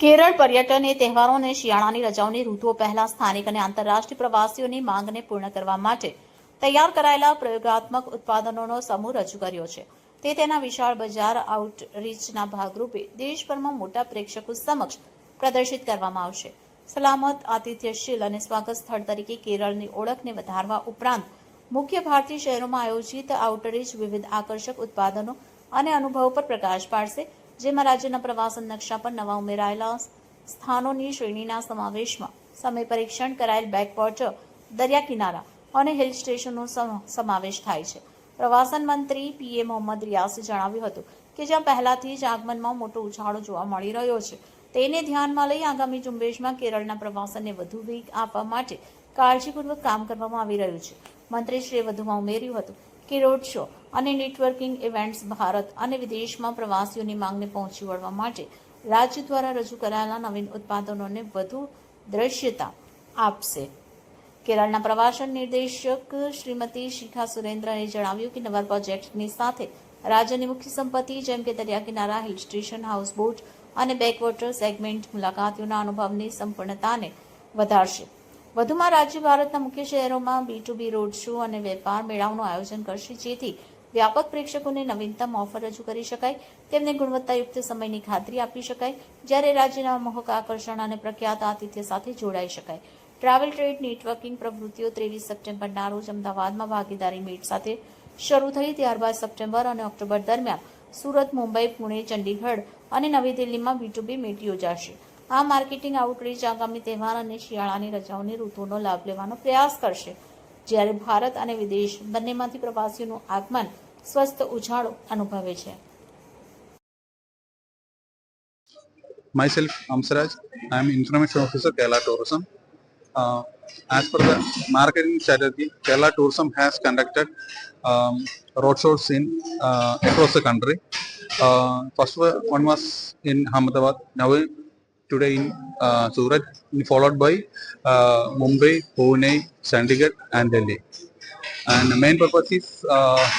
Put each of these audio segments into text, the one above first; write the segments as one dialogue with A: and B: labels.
A: કેરળ પર્યટન એ તહેવારો અને શિયાળાની રજાઓની ઋતુઓ પહેલા સ્થાનિક અને આંતરરાષ્ટ્રીય પ્રવાસીઓની માંગને પૂર્ણ કરવા માટે તૈયાર કરાયેલા પ્રયોગાત્મક ઉત્પાદનોનો સમૂહ રજૂ કર્યો છે. તે તેના વિશાળ બજાર આઉટરીચના ભાગરૂપે દેશભરમાં મોટા પ્રેક્ષકો સમક્ષ પ્રદર્શિત કરવામાં આવશે. સલામત, આતિથ્યશીલ અને સ્વાગત સ્થળ તરીકે કેરળની ઓળખને વધારવા ઉપરાંત મુખ્ય ભારતીય શહેરોમાં આયોજિત આઉટરીચ વિવિધ આકર્ષક ઉત્પાદનો અને અનુભવો પર પ્રકાશ પાડશે. જેમાં રાજ્યના પ્રવાસન નકશા પર નવા ઉમેરાયેલા સ્થાનોની શ્રેણીના સમાવેશમાં સમય પરીક્ષણ કરાયેલ બેકવોટર દરિયા કિનારા અને હિલ સ્ટેશનનો સમ- સમાવેશ થાય છે. પ્રવાસન મંત્રી પીએ મોહમ્મદ રિયાસે જણાવ્યું હતું કે જ્યાં પહેલાથી જ આગમનમાં મોટો ઉછાળો જોવા મળી રહ્યો છે, તેને ધ્યાનમાં લઈ આગામી ઝુંબેશમાં કેરળના પ્રવાસનને વધુ વેગ આપવા માટે કાળજીપૂર્વક કામ કરવામાં આવી રહ્યું છે. મંત્રીશ્રીએ વધુમાં ઉમેર્યું હતું કે રોડ શો અને નેટવર્કિંગ ઇવેન્ટ્સ ભારત અને વિદેશમાં પ્રવાસીઓની માંગને પહોંચી વળવા માટે રાજ્ય દ્વારા રજૂ કરાયેલા નવીન ઉત્પાદનોને વધુ દ્રશ્યતા આપશે. કેરળના પ્રવાસન નિર્દેશક શ્રીમતી શિખા સુરેન્દ્રએ જણાવ્યું કે નવા પ્રોજેક્ટની સાથે રાજ્યની મુખ્ય સંપત્તિ જેમ કે દરિયા કિનારા હિલ સ્ટેશન, હાઉસબોટ અને બેકવોટર સેગમેન્ટ મુલાકાતીઓના અનુભવની સંપૂર્ણતાને વધારશે. વધુમાં રાજ્ય ભારતના મુખ્ય શહેરોમાં B to B road show અને વેપાર મેળાઓનું આયોજન કરશે. જેથી વ્યાપક પ્રેક્ષકોને નવીનતમ ઓફર રજૂ કરી શકાય. તેમને ગુણવત્તાયુક્ત સમયની ખાતરી આપી શકાય. જ્યારે રાજ્યના મોહક આકર્ષણ અને પ્રખ્યાત આતિથ્ય સાથે જોડાઈ શકાય. ટ્રાવેલ ટ્રેડ નેટવર્કિંગ પ્રવૃત્તિઓ ત્રેવીસ સપ્ટેમ્બરના રોજ અમદાવાદમાં ભાગીદારી મીટ સાથે શરૂ થઈ. ત્યારબાદ સપ્ટેમ્બર અને ઓક્ટોબર દરમિયાન સુરત, મુંબઈ, પુણે, ચંડીગઢ અને નવી દિલ્હીમાં બી ટુ બી મીટ યોજાશે. આ માર્કેટિંગ આઉટરીચ આગામી તહેવાર અને શિયાળાની રજાઓની ઋતુનો લાભ લેવાનો પ્રયાસ કરશે જ્યારે ભારત અને વિદેશ બંનેમાંથી પ્રવાસીઓનું આગમન સ્વસ્થ ઉછાળો અનુભવે છે
B: Myself, Amsaraj. I am Information Officer, Kerala Tourism. Uh, as per the marketing strategy, Kerala Tourism has conducted um, roadshows in uh, across the country. Uh, first one was in Ahmedabad, now today in uh, Surat, followed by uh, Mumbai, Pune, Chandigarh, and Delhi. And the main purpose is uh,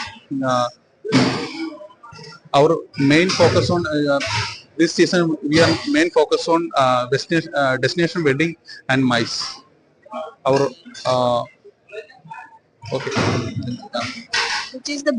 B: uh, our main focus on uh, this season we are main focus on uh, destination, uh, destination wedding and mice our uh, okay
C: which is the